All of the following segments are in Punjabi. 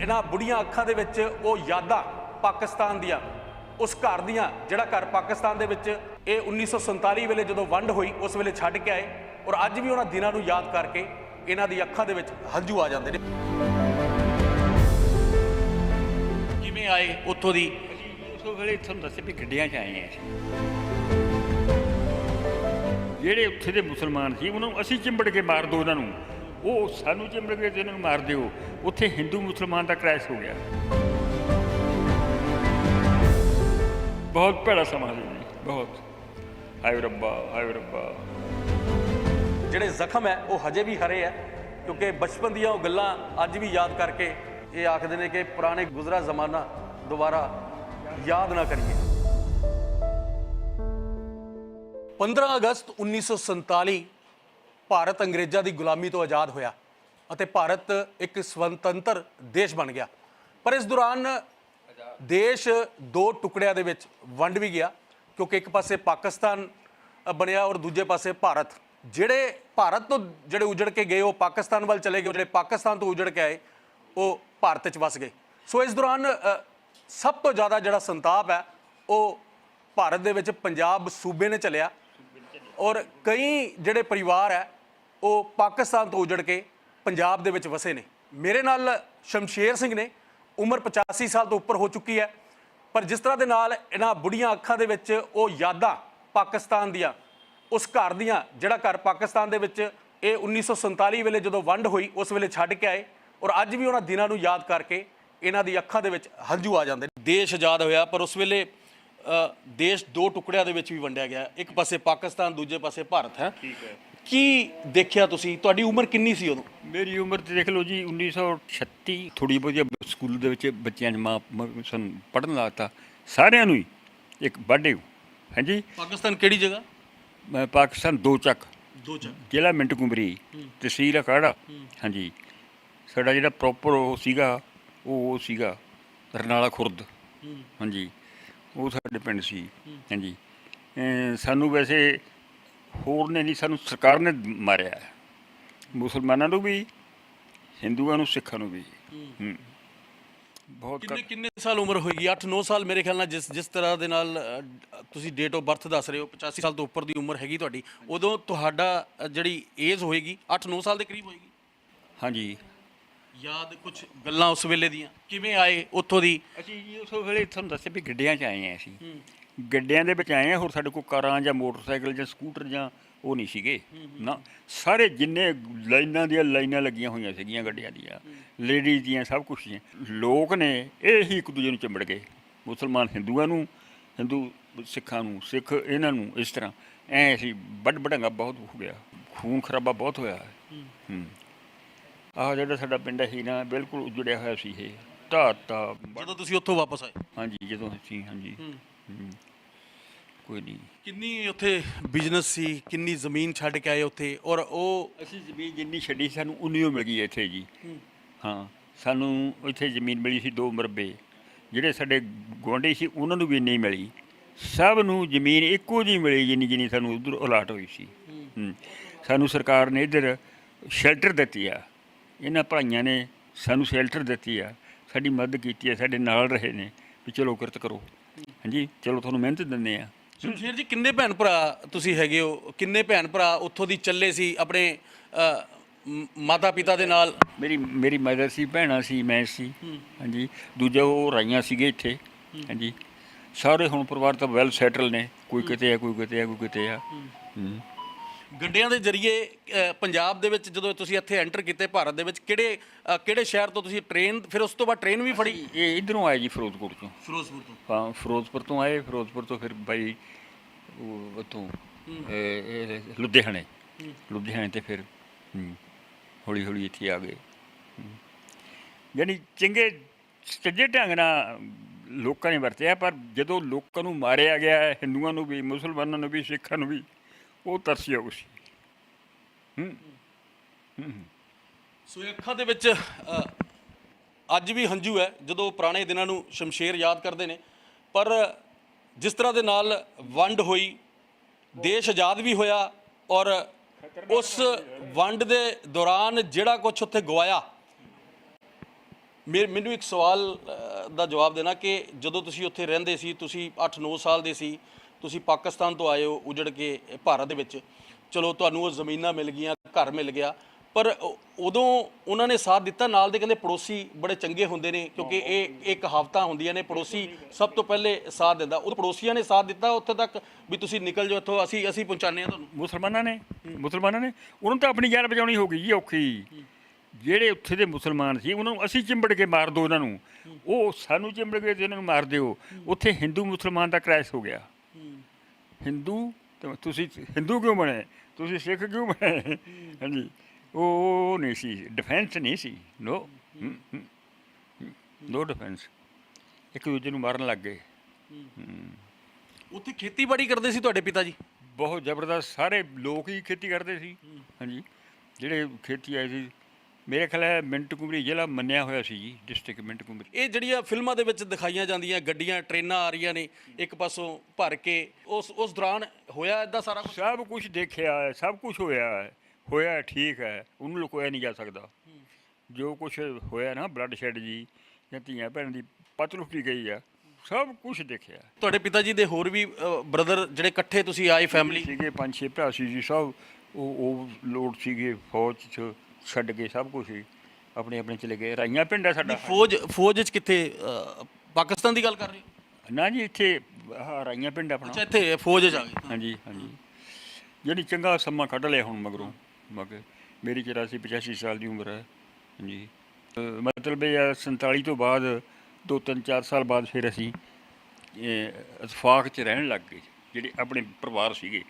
ਇਹਨਾਂ ਬੁੜੀਆਂ ਅੱਖਾਂ ਦੇ ਵਿੱਚ ਉਹ ਯਾਦਾਂ ਪਾਕਿਸਤਾਨ ਦੀਆਂ ਉਸ ਘਰ ਦੀਆਂ ਜਿਹੜਾ ਘਰ ਪਾਕਿਸਤਾਨ ਦੇ ਵਿੱਚ ਇਹ 1947 ਵੇਲੇ ਜਦੋਂ ਵੰਡ ਹੋਈ ਉਸ ਵੇਲੇ ਛੱਡ ਕੇ ਆਏ ਔਰ ਅੱਜ ਵੀ ਉਹਨਾਂ ਦਿਨਾਂ ਨੂੰ ਯਾਦ ਕਰਕੇ ਇਹਨਾਂ ਦੀ ਅੱਖਾਂ ਦੇ ਵਿੱਚ ਹੰਝੂ ਆ ਜਾਂਦੇ ਨੇ। ਕਿਵੇਂ ਆਏ ਉੱਥੋਂ ਦੀ? ਉਸ ਵੇਲੇ ਤੁਹਾਨੂੰ ਦੱਸਿਆ ਵੀ ਗੱਡੀਆਂ 'ਚ ਆਏ ਆ ਜਿਹੜੇ ਉੱਥੇ ਦੇ ਮੁਸਲਮਾਨ ਸੀ ਉਹਨਾਂ ਨੂੰ ਅਸੀਂ ਚਿੰਬੜ ਕੇ ਮਾਰ ਦੋ ਉਹਨਾਂ ਨੂੰ। ਉਹ ਸਾਨੂੰ ਕੇ ਤੇ ਉਹਨਾਂ ਨੂੰ ਮਾਰ ਦਿਓ ਉੱਥੇ ਹਿੰਦੂ ਮੁਸਲਮਾਨ ਦਾ ਕ੍ਰੈਸ਼ ਹੋ ਗਿਆ। ਬਹੁਤ ਭੈੜਾ ਸਮਾਂ ਸੀ ਜੀ, ਬਹੁਤ। ਹਾਏ ਰੱਬਾ ਹਾਏ ਰੱਬਾ। ਜਿਹੜੇ ਜ਼ਖਮ ਹੈ ਉਹ ਹਜੇ ਵੀ ਹਰੇ ਹੈ ਕਿਉਂਕਿ ਬਚਪਨ ਦੀਆਂ ਉਹ ਗੱਲਾਂ ਅੱਜ ਵੀ ਯਾਦ ਕਰਕੇ ਇਹ ਆਖਦੇ ਨੇ ਕਿ ਪੁਰਾਣੇ ਗੁਜ਼ਰਾ ਜ਼ਮਾਨਾ ਦੁਬਾਰਾ ਯਾਦ ਨਾ ਕਰੀਏ। 15 ਅਗਸਤ 1947 ਭਾਰਤ ਅੰਗਰੇਜ਼ਾਂ ਦੀ ਗੁਲਾਮੀ ਤੋਂ ਆਜ਼ਾਦ ਹੋਇਆ ਅਤੇ ਭਾਰਤ ਇੱਕ ਸਵਤੰਤਰ ਦੇਸ਼ ਬਣ ਗਿਆ। ਪਰ ਇਸ ਦੌਰਾਨ ਦੇਸ਼ ਦੋ ਟੁਕੜਿਆਂ ਦੇ ਵਿੱਚ ਵੰਡ ਵੀ ਗਿਆ, ਕਿਉਂਕਿ ਇੱਕ ਪਾਸੇ ਪਾਕਿਸਤਾਨ ਬਣਿਆ ਔਰ ਦੂਜੇ ਪਾਸੇ ਭਾਰਤ। ਜਿਹੜੇ ਭਾਰਤ ਤੋਂ ਜਿਹੜੇ ਉਜੜ ਕੇ ਗਏ, ਉਹ ਪਾਕਿਸਤਾਨ ਵੱਲ ਚਲੇ ਗਏ ਜਿਹੜੇ ਪਾਕਿਸਤਾਨ ਤੋਂ ਉਜੜ ਕੇ ਆਏ, ਉਹ ਭਾਰਤ 'ਚ ਵਸ ਗਏ। ਸੋ ਇਸ ਦੌਰਾਨ ਸਭ ਤੋਂ ਜ਼ਿਆਦਾ ਜਿਹੜਾ ਸੰਤਾਪ ਹੈ, ਉਹ ਭਾਰਤ ਦੇ ਵਿੱਚ ਪੰਜਾਬ ਸੂਬੇ ਨੇ ਚੱਲਿਆ ਔਰ ਕਈ ਜਿਹੜੇ ਪਰਿਵਾਰ ਹੈ ਉਹ ਪਾਕਿਸਤਾਨ ਤੋਂ ਉਜੜ ਕੇ ਪੰਜਾਬ ਦੇ ਵਿੱਚ ਵਸੇ ਨੇ। ਮੇਰੇ ਨਾਲ ਸ਼ਮਸ਼ੇਰ ਸਿੰਘ ਨੇ, ਉਮਰ 85 ਸਾਲ ਤੋਂ ਉੱਪਰ ਹੋ ਚੁੱਕੀ ਹੈ। ਪਰ ਜਿਸ ਤਰ੍ਹਾਂ ਦੇ ਨਾਲ ਇਹਨਾਂ ਬੁੜੀਆਂ ਅੱਖਾਂ ਦੇ ਵਿੱਚ ਉਹ ਯਾਦਾਂ ਪਾਕਿਸਤਾਨ ਦੀਆਂ, ਉਸ ਘਰ ਦੀਆਂ, ਜਿਹੜਾ ਘਰ ਪਾਕਿਸਤਾਨ ਦੇ ਵਿੱਚ ਇਹ 1947 ਵੇਲੇ ਜਦੋਂ ਵੰਡ ਹੋਈ, ਉਸ ਵੇਲੇ ਛੱਡ ਕੇ ਆਏ ਔਰ ਅੱਜ ਵੀ ਉਹਨਾਂ ਦਿਨਾਂ ਨੂੰ ਯਾਦ ਕਰਕੇ ਇਹਨਾਂ ਦੀ ਅੱਖਾਂ ਦੇ ਵਿੱਚ ਹੰਝੂ ਆ ਜਾਂਦੇ ਨੇ। ਦੇਸ਼ ਆਜ਼ਾਦ ਹੋਇਆ, ਪਰ ਉਸ ਵੇਲੇ ਦੇਸ਼ ਦੋ ਟੁਕੜਿਆਂ ਦੇ ਵਿੱਚ ਵੀ ਵੰਡਿਆ ਗਿਆ। ਇੱਕ ਪਾਸੇ ਪਾਕਿਸਤਾਨ ਦੂਜੇ ਪਾਸੇ ਭਾਰਤ ਹੈ। ਠੀਕ ਹੈ। ਕੀ ਦੇਖਿਆ ਤੁਸੀਂ? ਤੁਹਾਡੀ ਉਮਰ ਕਿੰਨੀ ਸੀ ਉਦੋਂ? ਮੇਰੀ ਉਮਰ ਤੇ ਦੇਖ ਲਓ ਜੀ 1936 ਥੋੜੀ ਬਹੁਤੀ ਸਕੂਲ ਦੇ ਵਿੱਚ ਬੱਚਿਆਂ ਨੂੰ ਮਾਂ ਸਾਨੂੰ ਪੜਨ ਲਾਤਾ ਸਾਰਿਆਂ ਨੂੰ ਹੀ ਇੱਕ ਬਾਡੇ ਹਾਂਜੀ ਪਾਕਿਸਤਾਨ ਕਿਹੜੀ ਜਗ੍ਹਾ? ਮੈਂ ਪਾਕਿਸਤਾਨ ਦੋ ਚੱਕ। ਦੋ ਚ ਜ਼ਿਲ੍ਹਾ ਮਿੰਟ ਕੁਮਰੀ ਤਹਿਸੀਲ ਅਖਾੜਾ। ਹਾਂਜੀ ਸਾਡਾ ਜਿਹੜਾ ਪ੍ਰੋਪਰ ਉਹ ਸੀਗਾ ਉਹ ਉਹ ਸੀਗਾ ਰਨਾਲਾ ਖੁਰਦ। ਹਾਂਜੀ ਉਹ ਸਾਡੇ ਪਿੰਡ ਸੀ। ਹਾਂਜੀ। ਸਾਨੂੰ ਵੈਸੇ ਹੋਰ ਨੇ ਨਹੀਂ ਸਾਨੂੰ ਸਰਕਾਰ ਨੇ ਮਾਰਿਆ। ਮੁਸਲਮਾਨਾਂ ਨੂੰ ਵੀ ਹਿੰਦੂਆਂ ਨੂੰ ਸਿੱਖਾਂ ਨੂੰ ਵੀ। ਹੂੰ। ਬਹੁਤ ਕਿੰਨੇ ਕਿੰਨੇ ਸਾਲ ਉਮਰ ਹੋਏਗੀ 8-9 ਸਾਲ ਮੇਰੇ ਖਿਆਲ ਨਾਲ ਜਿਸ ਜਿਸ ਤਰ੍ਹਾਂ ਦੇ ਨਾਲ ਤੁਸੀਂ ਡੇਟ ਆਫ ਬਰਥ ਦੱਸ ਰਹੇ ਹੋ 85 ਸਾਲ ਤੋਂ ਉੱਪਰ ਦੀ ਉਮਰ ਹੈਗੀ ਤੁਹਾਡੀ। ਉਦੋਂ ਤੁਹਾਡਾ ਜਿਹੜੀ ਏਜ ਹੋਏਗੀ 8-9 ਸਾਲ ਦੇ ਕਰੀਬ ਹੋਏਗੀ। ਹਾਂਜੀ। ਯਾਦ ਕੁਝ ਗੱਲਾਂ ਉਸ ਵੇਲੇ ਦੀਆਂ? ਕਿਵੇਂ ਆਏ ਉੱਥੋਂ ਦੀ? ਅਸੀਂ ਜੀ ਉਸ ਵੇਲੇ ਤੁਹਾਨੂੰ ਦੱਸਿਆ ਵੀ ਗੱਡੀਆਂ 'ਚ ਆਏ ਆ ਅਸੀਂ। ਗੱਡੀਆਂ ਦੇ ਵਿੱਚ ਆਏ ਆ ਹੋਰ ਸਾਡੇ ਕੋਲ ਕਾਰਾਂ ਜਾਂ ਮੋਟਰਸਾਈਕਲ ਜਾਂ ਸਕੂਟਰ ਜਾਂ ਉਹ ਨਹੀਂ ਸੀਗੇ। ਨਾ ਸਾਰੇ ਜਿੰਨੇ ਲਾਈਨਾਂ ਦੀਆਂ ਲਾਈਨਾਂ ਲੱਗੀਆਂ ਹੋਈਆਂ ਸੀਗੀਆਂ ਗੱਡੀਆਂ ਦੀਆਂ ਲੇਡੀਜ਼ ਦੀਆਂ ਸਭ ਕੁਝ ਦੀਆਂ ਲੋਕ ਨੇ ਇਹ ਹੀ ਇੱਕ ਦੂਜੇ ਨੂੰ ਚਿੰਬੜ ਗਏ। ਮੁਸਲਮਾਨ ਹਿੰਦੂਆਂ ਨੂੰ ਹਿੰਦੂ ਸਿੱਖਾਂ ਨੂੰ ਸਿੱਖ ਇਹਨਾਂ ਨੂੰ ਇਸ ਤਰ੍ਹਾਂ। ਐ ਅਸੀਂ ਵੱਡ ਵਡੰਗਾ ਬਹੁਤ ਹੋ ਗਿਆ। ਖੂਨ ਖਰਾਬਾ ਬਹੁਤ ਹੋਇਆ। ਹੂੰ। ਆਹ ਜਿਹੜਾ ਸਾਡਾ ਪਿੰਡ ਹੈ ਨਾ ਬਿਲਕੁਲ ਉਜੜਿਆ ਹੋਇਆ ਸੀ ਇਹ। ਢਾਹ ਜਦੋਂ ਤੁਸੀਂ ਉੱਥੋਂ ਵਾਪਸ ਆਏ? ਹਾਂਜੀ ਜਦੋਂ ਅਸੀਂ ਹਾਂਜੀ। ਹੂੰ। ਕੋਈ ਨਹੀਂ। ਕਿੰਨੀ ਉੱਥੇ ਬਿਜ਼ਨਸ ਸੀ ਕਿੰਨੀ ਜ਼ਮੀਨ ਛੱਡ ਕੇ ਆਏ ਉੱਥੇ? ਔਰ ਉਹ ਅਸੀਂ ਜ਼ਮੀਨ ਜਿੰਨੀ ਛੱਡੀ ਸਾਨੂੰ ਉਨੀ ਓ ਮਿਲ ਗਈ ਇੱਥੇ ਜੀ। ਹਾਂ। ਸਾਨੂੰ ਇੱਥੇ ਜ਼ਮੀਨ ਮਿਲੀ ਸੀ ਦੋ ਮਰਬੇ। ਜਿਹੜੇ ਸਾਡੇ ਗੁਆਂਢੀ ਸੀ ਉਹਨਾਂ ਨੂੰ ਵੀ ਇੰਨੀ ਮਿਲੀ। ਸਭ ਨੂੰ ਜ਼ਮੀਨ ਇੱਕੋ ਜਿਹੀ ਮਿਲੀ ਜਿੰਨੀ ਜਿੰਨੀ ਸਾਨੂੰ ਉਧਰ ਅਲਾਟ ਹੋਈ ਸੀ। ਹੂੰ। ਸਾਨੂੰ ਸਰਕਾਰ ਨੇ ਇੱਧਰ ਸ਼ੈਲਟਰ ਦਿੱਤੀ ਆ। ਇਹਨਾਂ ਭਾਈਆਂ ਨੇ ਸਾਨੂੰ ਸ਼ੈਲਟਰ ਦਿੱਤੀ ਆ ਸਾਡੀ ਮਦਦ ਕੀਤੀ ਆ ਸਾਡੇ ਨਾਲ ਰਹੇ ਨੇ ਵੀ ਚਲੋ ਕਿਰਤ ਕਰੋ। ਹਾਂਜੀ ਚਲੋ ਤੁਹਾਨੂੰ ਮਿਹਨਤ ਦਿੰਦੇ ਆ। ਸ਼ਮਸ਼ੇਰ ਜੀ ਕਿੰਨੇ ਭੈਣ ਭਰਾ ਤੁਸੀਂ ਹੈਗੇ ਹੋ? ਕਿੰਨੇ ਭੈਣ ਭਰਾ ਉੱਥੋਂ ਦੀ ਚੱਲੇ ਸੀ ਆਪਣੇ ਮਾਤਾ ਪਿਤਾ ਦੇ ਨਾਲ? ਮੇਰੀ ਮੇਰੀ ਮਦਰ ਸੀ ਭੈਣਾਂ ਸੀ ਮੈਂ ਸੀ। ਹਾਂਜੀ ਦੂਜਾ ਉਹ ਰਾਈਆਂ ਸੀਗੇ ਇੱਥੇ। ਹਾਂਜੀ। ਸਾਰੇ ਹੁਣ ਪਰਿਵਾਰ ਤਾਂ ਵੈਲ ਸੈਟਲ ਨੇ ਕੋਈ ਕਿਤੇ ਆ ਕੋਈ ਕਿਤੇ ਆ ਕੋਈ ਕਿਤੇ ਆ। ਹੂੰ। ਗੱਡੀਆਂ ਦੇ ਜ਼ਰੀਏ ਅ, ਪੰਜਾਬ ਦੇ ਵਿੱਚ ਜਦੋਂ ਤੁਸੀਂ ਇੱਥੇ ਐਂਟਰ ਕੀਤੇ ਭਾਰਤ ਦੇ ਵਿੱਚ ਕਿਹੜੇ ਅ, ਕਿਹੜੇ ਸ਼ਹਿਰ ਤੋਂ ਤੁਸੀਂ ਟ੍ਰੇਨ ਫਿਰ ਉਸ ਤੋਂ ਬਾਅਦ ਟ੍ਰੇਨ ਵੀ ਫੜੀ? ਇਹ ਇਧਰੋਂ ਆਏ ਜੀ ਫਿਰੋਜ਼ਪੁਰ ਤੋਂ। ਫਿਰੋਜ਼ਪੁਰ ਤੋਂ। ਹਾਂ ਫਿਰੋਜ਼ਪੁਰ ਤੋਂ ਆਏ ਫਿਰੋਜ਼ਪੁਰ ਤੋਂ ਫਿਰ ਬਾਈ ਉਹ ਇਹ ਲੁਧਿਆਣੇ। ਲੁਧਿਆਣੇ ਤੇ ਫਿਰ ਹੌਲੀ ਹੌਲੀ ਇੱਥੇ ਆ ਗਏ। ਹੂੰ। ਯਾਨੀ ਚੰਗੇ ਸੱਜੇ ਢੰਗ ਨਾਲ ਲੋਕਾਂ ਨੇ ਵਰਤਿਆ ਪਰ ਜਦੋਂ ਲੋਕਾਂ ਨੂੰ ਮਾਰਿਆ ਗਿਆ ਹਿੰਦੂਆਂ ਨੂੰ ਵੀ ਮੁਸਲਮਾਨਾਂ ਨੂੰ ਵੀ ਸਿੱਖਾਂ ਨੂੰ ਵੀ ਉਹ ਤਰਸਯੋਗ ਸੀ ਹੂੰ ਹੂੰ। ਸੋ ਅੱਖਾਂ ਦੇ ਵਿੱਚ ਅੱਜ ਵੀ ਹੰਝੂ ਹੈ, ਜਦੋਂ ਪੁਰਾਣੇ ਦਿਨਾਂ ਨੂੰ ਸ਼ਮਸ਼ੇਰ ਯਾਦ ਕਰਦੇ ਨੇ। ਪਰ ਜਿਸ ਤਰ੍ਹਾਂ ਦੇ ਨਾਲ ਵੰਡ ਹੋਈ, ਦੇਸ਼ ਆਜ਼ਾਦ ਵੀ ਹੋਇਆ ਔਰ ਉਸ ਵੰਡ ਦੇ ਦੌਰਾਨ ਜਿਹੜਾ ਕੁਝ ਉੱਥੇ ਗਵਾਇਆ। ਮੇ- ਮੈਨੂੰ ਇੱਕ ਸਵਾਲ ਦਾ ਜਵਾਬ ਦੇਣਾ ਕਿ ਜਦੋਂ ਤੁਸੀਂ ਉੱਥੇ ਰਹਿੰਦੇ ਸੀ, ਤੁਸੀਂ 8-9 ਸਾਲ ਦੇ ਸੀ ਤੁਸੀਂ ਪਾਕਿਸਤਾਨ ਤੋਂ ਆਏ ਹੋ ਉਜੜ ਕੇ ਭਾਰਤ ਦੇ ਵਿੱਚ। ਚਲੋ ਤੁਹਾਨੂੰ ਉਹ ਜ਼ਮੀਨਾਂ ਮਿਲ ਗਈਆਂ ਘਰ ਮਿਲ ਗਿਆ। ਪਰ ਉਦੋਂ ਉਹਨਾਂ ਨੇ ਸਾਥ ਦਿੱਤਾ ਨਾਲ ਦੇ ਕਹਿੰਦੇ ਪੜੋਸੀ ਬੜੇ ਚੰਗੇ ਹੁੰਦੇ ਨੇ ਕਿਉਂਕਿ ਇਹ ਇੱਕ ਹਫਤਾ ਹੁੰਦੀਆਂ ਨੇ ਪੜੋਸੀ ਸਭ ਤੋਂ ਪਹਿਲੇ ਸਾਥ ਦਿੰਦਾ। ਉਹ ਪੜੋਸੀਆਂ ਨੇ ਸਾਥ ਦਿੱਤਾ ਉੱਥੇ ਤੱਕ ਵੀ ਤੁਸੀਂ ਨਿਕਲ ਜਾਓ ਇੱਥੋਂ ਅਸੀਂ ਅਸੀਂ ਪਹੁੰਚਾਉਂਦੇ ਹਾਂ ਤੁਹਾਨੂੰ। ਮੁਸਲਮਾਨਾਂ ਨੇ ਮੁਸਲਮਾਨਾਂ ਨੇ ਉਹਨਾਂ ਨੂੰ ਤਾਂ ਆਪਣੀ ਜਾਨ ਬਚਾਉਣੀ ਹੋ ਗਈ ਜੀ ਔਖੀ। ਜਿਹੜੇ ਉੱਥੇ ਦੇ ਮੁਸਲਮਾਨ ਸੀ ਉਹਨਾਂ ਨੂੰ ਅਸੀਂ ਚਿੰਬੜ ਕੇ ਮਾਰ ਦੋ ਉਹਨਾਂ ਨੂੰ। ਉਹ ਸਾਨੂੰ ਚਿੰਬੜ ਕੇ ਤੇ ਉਹਨਾਂ ਨੂੰ ਮਾਰ ਦਿਓ। ਉੱਥੇ ਹਿੰਦੂ ਮੁਸਲਮਾਨ ਦਾ ਕ੍ਰੈਸ਼ ਹੋ ਗਿਆ। ਹਿੰਦੂ? ਤੇ ਤੁਸੀਂ ਹਿੰਦੂ ਕਿਉਂ ਬਣੇ? ਤੁਸੀਂ ਸਿੱਖ ਕਿਉਂ ਬਣੇ? ਹਾਂਜੀ। ਉਹ ਨਹੀਂ ਸੀ ਡਿਫੈਂਸ ਨਹੀਂ ਸੀ। ਨੋ ਨੋ ਡਿਫੈਂਸ ਇੱਕ ਦੂਜੇ ਨੂੰ ਮਾਰਨ ਲੱਗ ਗਏ। ਉੱਥੇ ਖੇਤੀਬਾੜੀ ਕਰਦੇ ਸੀ ਤੁਹਾਡੇ ਪਿਤਾ ਜੀ? ਬਹੁਤ ਜ਼ਬਰਦਸਤ। ਸਾਰੇ ਲੋਕ ਹੀ ਖੇਤੀ ਕਰਦੇ ਸੀ। ਹਾਂਜੀ। ਜਿਹੜੇ ਖੇਤੀ ਆਏ ਸੀ ਮੇਰੇ ਖਿਆਲ ਹੈ ਮਿੰਟ ਕੁਮਰੀ ਜ਼ਿਲ੍ਹਾ ਮੰਨਿਆ ਹੋਇਆ ਸੀ ਜੀ ਡਿਸਟ੍ਰਿਕਟ ਮਿੰਟ ਕੁਮਰੀ ਇਹ ਜਿਹੜੀਆਂ ਫਿਲਮਾਂ ਦੇ ਵਿੱਚ ਦਿਖਾਈਆਂ ਜਾਂਦੀਆਂ ਗੱਡੀਆਂ ਟ੍ਰੇਨਾਂ ਆ ਰਹੀਆਂ ਨੇ ਇੱਕ ਪਾਸੋਂ ਭਰ ਕੇ ਉਸ ਉਸ ਦੌਰਾਨ ਹੋਇਆ ਇਦਾਂ ਸਾਰਾ ਕੁਝ ਸਭ ਕੁਝ ਦੇਖਿਆ ਹੈ ਸਭ ਕੁਝ ਹੋਇਆ ਹੈ ਹੋਇਆ ਹੈ, ਠੀਕ ਹੈ ਉਹਨੂੰ ਲੁਕੋਇਆ ਨਹੀਂ ਜਾ ਸਕਦਾ। ਜੋ ਕੁਝ ਹੋਇਆ ਨਾ ਬਲੱਡ ਸ਼ੈਡ ਜੀ ਜਾਂ ਧੀਆਂ ਭੈਣ ਦੀ ਪਤ ਲੁੱਟੀ ਗਈ ਆ ਸਭ ਕੁਝ ਦੇਖਿਆ। ਤੁਹਾਡੇ ਪਿਤਾ ਜੀ ਦੇ ਹੋਰ ਵੀ ਬ੍ਰਦਰ ਜਿਹੜੇ ਇਕੱਠੇ ਤੁਸੀਂ ਆਏ ਫੈਮਿਲੀ ਸੀਗੇ ਪੰਜ ਛੇ ਭਰਾ ਸੀ ਜੀ ਸਭ ਉਹ ਉਹ ਲੋੜ ਸੀਗੇ ਫੌਜ ਚ ਛੱਡ ਕੇ ਸਭ ਕੁਝ ਹੀ ਆਪਣੇ ਆਪਣੇ ਚਲੇ ਗਏ। ਰਾਈਆਂ ਪਿੰਡ ਹੈ ਸਾਡਾ। ਫੌਜ ਫੌਜ ਵਿੱਚ ਕਿੱਥੇ ਪਾਕਿਸਤਾਨ ਦੀ ਗੱਲ ਕਰ ਰਹੇ ਹੋ? ਨਾ ਜੀ ਇੱਥੇ ਆਹ ਰਾਈਆਂ ਪਿੰਡ ਆਪਣਾ। ਅੱਛਾ ਇੱਥੇ ਫੌਜ ਵਿੱਚ ਆ ਗਏ। ਹਾਂਜੀ ਹਾਂਜੀ। ਜਿਹੜੀ ਚੰਗਾ ਸਮਾਂ ਕੱਢ ਲਿਆ ਹੁਣ ਮਗਰੋਂ ਮਗ ਮੇਰੀ 84 85 ਸਾਲ ਦੀ ਉਮਰ ਹੈ। ਅਹ ਮਤਲਬ ਇਹ ਆ 47 ਤੋਂ ਬਾਅਦ ਦੋ ਤਿੰਨ ਚਾਰ ਸਾਲ ਬਾਅਦ ਫਿਰ ਅਸੀਂ ਇਹ ਇਤਫਾਕ 'ਚ ਰਹਿਣ ਲੱਗ ਗਏ। ਜਿਹੜੇ ਆਪਣੇ ਪਰਿਵਾਰ ਸੀਗੇ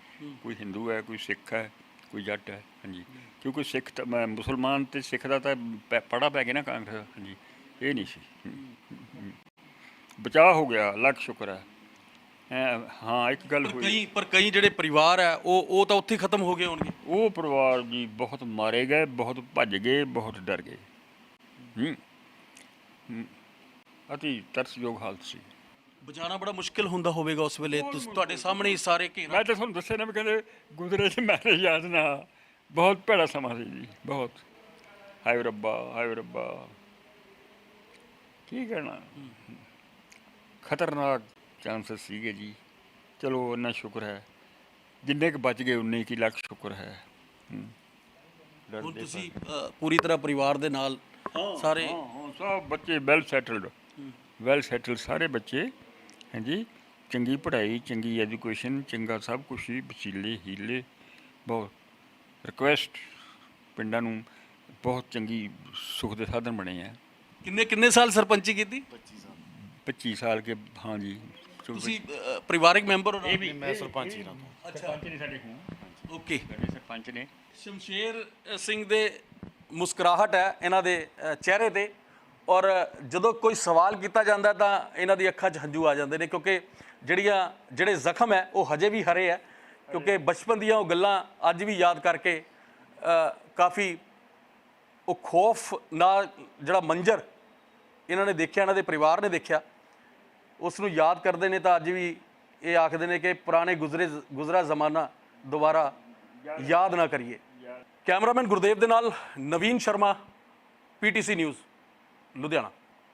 ਕੋਈ ਹਿੰਦੂ ਹੈ ਕੋਈ ਸਿੱਖ ਹੈ ਕੋਈ ਜੱਟ ਹੈ ਹਾਂਜੀ। ਕਿਉਂਕਿ ਸਿੱਖ ਤਾਂ ਮੈਂ ਮੁਸਲਮਾਨ ਤੇ ਸਿੱਖ ਦਾ ਤਾਂ ਪੜਾ ਪੈ ਗਿਆ ਨਾ ਕਾਂਗਰਸ ਹਾਂਜੀ। ਇਹ ਨਹੀਂ ਸੀ। ਬਚਾਅ ਹੋ ਗਿਆ ਲੱਖ ਸ਼ੁਕਰ ਹੈ। ਹੈਂ, ਹਾਂ ਇੱਕ ਗੱਲ ਪਰ ਹੋਈ। ਕਈ ਪਰ ਕਈ ਜਿਹੜੇ ਪਰਿਵਾਰ ਹੈ ਉਹ ਉਹ ਤਾਂ ਉੱਥੇ ਹੀ ਖਤਮ ਹੋ ਗਏ ਹੋਣਗੇ। ਉਹ ਪਰਿਵਾਰ ਜੀ ਬਹੁਤ ਮਾਰੇ ਗਏ ਬਹੁਤ ਭੱਜ ਗਏ ਬਹੁਤ ਡਰ ਗਏ। ਹੂੰ ਹੂੰ। ਅਤੀ ਤਰਸਯੋਗ ਹਾਲਤ ਸੀ। ਬਚਾਉਣਾ ਬੜਾ ਮੁਸ਼ਕਿਲ ਹੁੰਦਾ ਹੋਵੇਗਾ ਉਸ ਵੇਲੇ। ਤੁਸੀਂ- ਤੁਹਾਡੇ ਸਾਹਮਣੇ ਹੀ ਸਾਰੇ ਘੇਰਾ। ਮੈਂ ਤਾਂ ਤੁਹਾਨੂੰ ਦੱਸਿਆ ਨਾ ਵੀ ਕਹਿੰਦੇ ਗੁਜ਼ਰੇ ਸੀ ਮੈਂ ਯਾਦ ਨਾ ਬਹੁਤ ਭੈੜਾ ਸਮਾਂ ਸੀ ਜੀ ਬਹੁਤ। ਹਾਏ ਰੱਬਾ ਹਾਏ ਰੱਬਾ। ਕੀ ਕਹਿਣਾ? ਖਤਰਨਾਕ ਚਾਂਸਸ ਸੀਗੇ ਜੀ। ਚਲੋ ਇੰਨਾ ਸ਼ੁਕਰ ਹੈ। ਜਿੰਨੇ ਕੁ ਬਚ ਗਏ ਉਨੇ ਕੀ ਲੱਖ ਸ਼ੁਕਰ ਹੈ। ਹੂੰ। ਹੁਣ ਡਰਦੇ ਤੁਸੀਂ ਅ, ਪੂਰੀ ਤਰ੍ਹਾਂ ਪਰਿਵਾਰ ਦੇ ਨਾਲ ਸਾਰੇ ਹਾਂ ਹਾਂ ਸਭ ਬੱਚੇ ਵੈਲ ਸੈਟਲਡ ਵੈਲ ਸੈਟਲਡ ਸਾਰੇ ਬੱਚੇ ਹਾਂਜੀ ਚੰਗੀ ਪੜ੍ਹਾਈ ਚੰਗੀ ਐਜੂਕੇਸ਼ਨ ਚੰਗਾ ਸਭ ਕੁਝ ਹੀ ਵਸੀਲੇ ਹੀਲੇ ਬਹੁਤ ਰਿਕੁਐਸਟ ਪਿੰਡਾਂ ਨੂੰ ਬਹੁਤ ਚੰਗੀ ਸੁੱਖ ਦੇ ਸਾਧਨ ਬਣੇ ਆ। ਕਿੰਨੇ ਕਿੰਨੇ ਸਾਲ ਸਰਪੰਚੀ ਕੀਤੀ? 25 ਸਾਲ। ਕੇ ਹਾਂਜੀ ਤੁਸੀਂ ਅ, ਪਰਿਵਾਰਿਕ ਮੈਂਬਰ ਹੋ? ਨਾ? ਮੈਂ ਸਰਪੰਚ ਹੀ ਰਹਾ। ਸਰਪੰਚ ਨੇ ਸਾਡੇ ਕੋਲ। ਓਕੇ। ਸਾਡੇ ਸਰਪੰਚ ਨੇ। ਸ਼ਮਸ਼ੇਰ ਸਿੰਘ ਦੇ ਮੁਸਕਰਾਹਟ ਹੈ ਇਹਨਾਂ ਦੇ ਅ, ਚਿਹਰੇ ਤੇ। ਔਰ ਜਦੋਂ ਕੋਈ ਸਵਾਲ ਕੀਤਾ ਜਾਂਦਾ ਤਾਂ ਇਹਨਾਂ ਦੀ ਅੱਖਾਂ 'ਚ ਹੰਝੂ ਆ ਜਾਂਦੇ ਨੇ ਕਿਉਂਕਿ ਜਿਹੜੀਆਂ ਜਿਹੜੇ ਜ਼ਖਮ ਹੈ ਉਹ ਹਜੇ ਵੀ ਹਰੇ ਹੈ ਕਿਉਂਕਿ ਬਚਪਨ ਦੀਆਂ ਉਹ ਗੱਲਾਂ ਅੱਜ ਵੀ ਯਾਦ ਕਰਕੇ ਕਾਫੀ ਉਹ ਖੌਫ ਨਾਲ ਜਿਹੜਾ ਮੰਜ਼ਰ ਇਹਨਾਂ ਨੇ ਦੇਖਿਆ ਇਹਨਾਂ ਦੇ ਪਰਿਵਾਰ ਨੇ ਦੇਖਿਆ ਉਸ ਨੂੰ ਯਾਦ ਕਰਦੇ ਨੇ ਤਾਂ ਅੱਜ ਵੀ ਇਹ ਆਖਦੇ ਨੇ ਕਿ ਪੁਰਾਣੇ ਗੁਜ਼ਰੇ ਗੁਜ਼ਰਾ ਜ਼ਮਾਨਾ ਦੁਬਾਰਾ ਯਾਦ ਨਾ ਕਰੀਏ। ਕੈਮਰਾਮੈਨ ਗੁਰਦੇਵ ਦੇ ਨਾਲ ਨਵੀਨ ਸ਼ਰਮਾ ਪੀਟੀਸੀ ਨਿਊਜ਼। ਲੁਧਿਆਣਾ